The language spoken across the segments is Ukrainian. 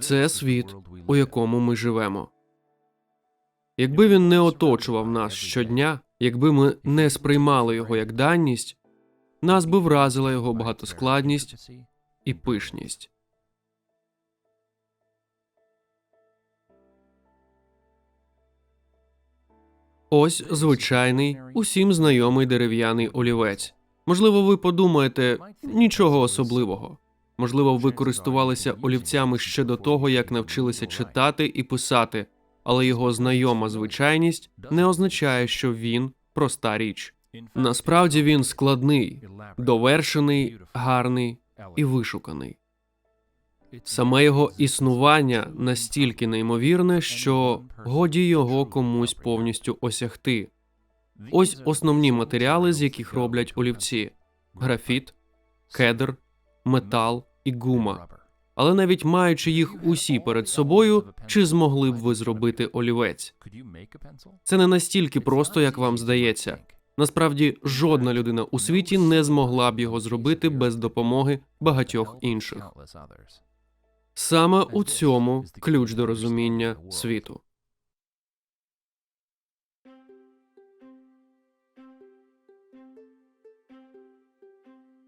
Це світ, у якому ми живемо. Якби він не оточував нас щодня, якби ми не сприймали його як даність, нас би вразила його багатоскладність і пишність. Ось звичайний, усім знайомий дерев'яний олівець. Можливо, ви подумаєте нічого особливого. Можливо, ви користувалися олівцями ще до того, як навчилися читати і писати, але його знайома звичайність не означає, що він проста річ. Насправді він складний, довершений, гарний і вишуканий. Саме його існування настільки неймовірне, що годі його комусь повністю осягти. Ось основні матеріали, з яких роблять олівці: графіт, кедр, метал і гума. Але навіть маючи їх усі перед собою, чи змогли б ви зробити олівець? Це не настільки просто, як вам здається. Насправді, жодна людина у світі не змогла б його зробити без допомоги багатьох інших. Саме у цьому ключ до розуміння світу.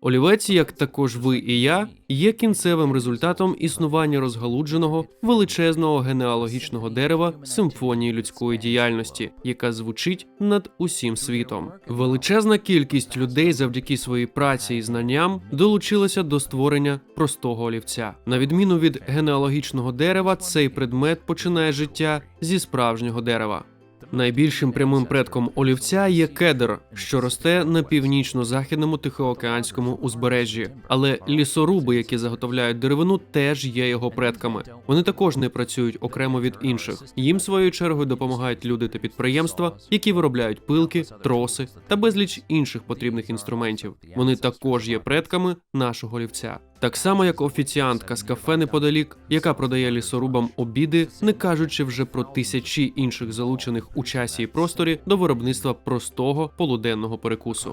Олівець, як також ви і я, є кінцевим результатом існування розгалудженого величезного генеалогічного дерева симфонії людської діяльності, яка звучить над усім світом. Величезна кількість людей завдяки своїй праці і знанням долучилася до створення простого олівця. На відміну від генеалогічного дерева, цей предмет починає життя зі справжнього дерева. Найбільшим прямим предком олівця є кедр, що росте на північно-західному тихоокеанському узбережжі. Але лісоруби, які заготовляють деревину, теж є його предками. Вони також не працюють окремо від інших. Їм своєю чергою допомагають люди та підприємства, які виробляють пилки, троси та безліч інших потрібних інструментів. Вони також є предками нашого олівця. Так само, як офіціантка з кафе неподалік, яка продає лісорубам обіди, не кажучи вже про тисячі інших залучених у часі і просторі до виробництва простого полуденного перекусу.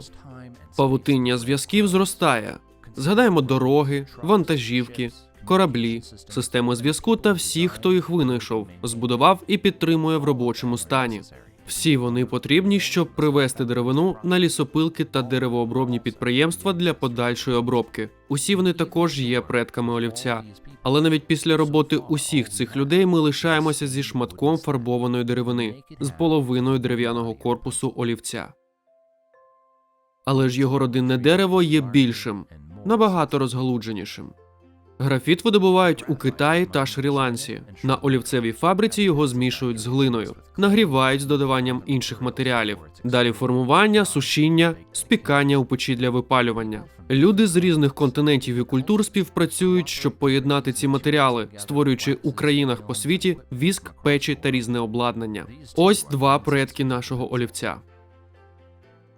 Павутиння зв'язків зростає. Згадаємо дороги, вантажівки, кораблі, системи зв'язку та всіх, хто їх винайшов, збудував і підтримує в робочому стані. Всі вони потрібні, щоб привезти деревину на лісопилки та деревообробні підприємства для подальшої обробки. Усі вони також є предками олівця. Але навіть після роботи усіх цих людей ми лишаємося зі шматком фарбованої деревини з половиною дерев'яного корпусу олівця. Але ж його родинне дерево є більшим, набагато розгалудженішим. Графіт видобувають у Китаї та Шрі-Ланці. На олівцевій фабриці його змішують з глиною, нагрівають з додаванням інших матеріалів. Далі формування, сушіння, спікання у печі для випалювання. Люди з різних континентів і культур співпрацюють, щоб поєднати ці матеріали, створюючи у країнах по світі віск, печі та різне обладнання. Ось два предки нашого олівця.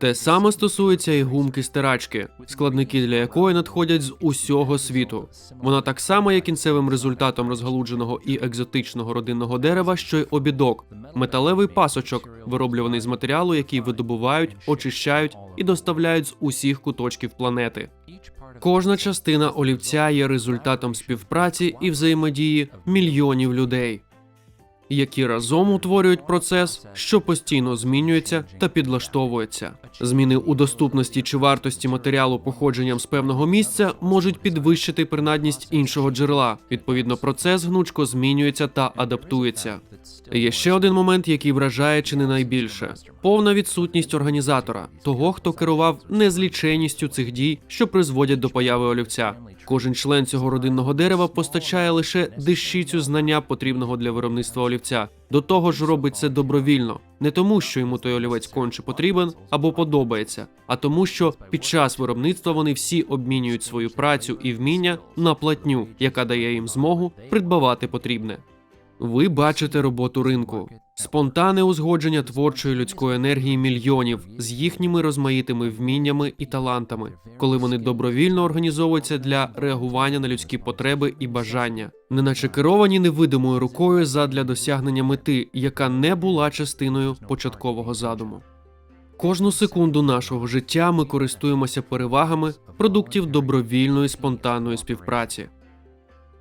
Те саме стосується і гумки стирачки, складники для якої надходять з усього світу. Вона так само є кінцевим результатом розгалудженого і екзотичного родинного дерева, що й обідок, металевий пасочок, вироблюваний з матеріалу, який видобувають, очищають і доставляють з усіх куточків планети. Кожна частина олівця є результатом співпраці і взаємодії мільйонів людей, які разом утворюють процес, що постійно змінюється та підлаштовується. Зміни у доступності чи вартості матеріалу походженням з певного місця можуть підвищити принадність іншого джерела. Відповідно, процес гнучко змінюється та адаптується. Є ще один момент, який вражає чи не найбільше: повна відсутність організатора, того, хто керував незліченністю цих дій, що призводять до появи олівця. Кожен член цього родинного дерева постачає лише дещицю знання потрібного для виробництва олівця. До того ж, робить це добровільно, не тому, що йому той олівець конче потрібен або подобається, а тому, що під час виробництва вони всі обмінюють свою працю і вміння на платню, яка дає їм змогу придбавати потрібне. Ви бачите роботу ринку, спонтанне узгодження творчої людської енергії мільйонів з їхніми розмаїтими вміннями і талантами, коли вони добровільно організовуються для реагування на людські потреби і бажання, неначе керовані невидимою рукою задля досягнення мети, яка не була частиною початкового задуму. Кожну секунду нашого життя ми користуємося перевагами продуктів добровільної спонтанної співпраці.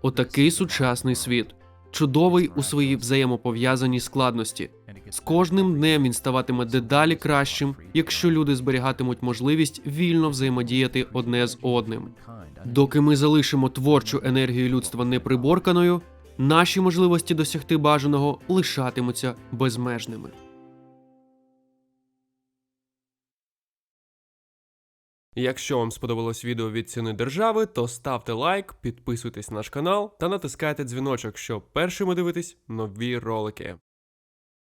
Отакий сучасний світ, чудовий у своїй взаємопов'язаній складності. З кожним днем він ставатиме дедалі кращим, якщо люди зберігатимуть можливість вільно взаємодіяти одне з одним. Доки ми залишимо творчу енергію людства неприборканою, наші можливості досягти бажаного лишатимуться безмежними. Якщо вам сподобалось відео від ціни держави, то ставте лайк, підписуйтесь на наш канал та натискайте дзвіночок, щоб першими дивитись нові ролики.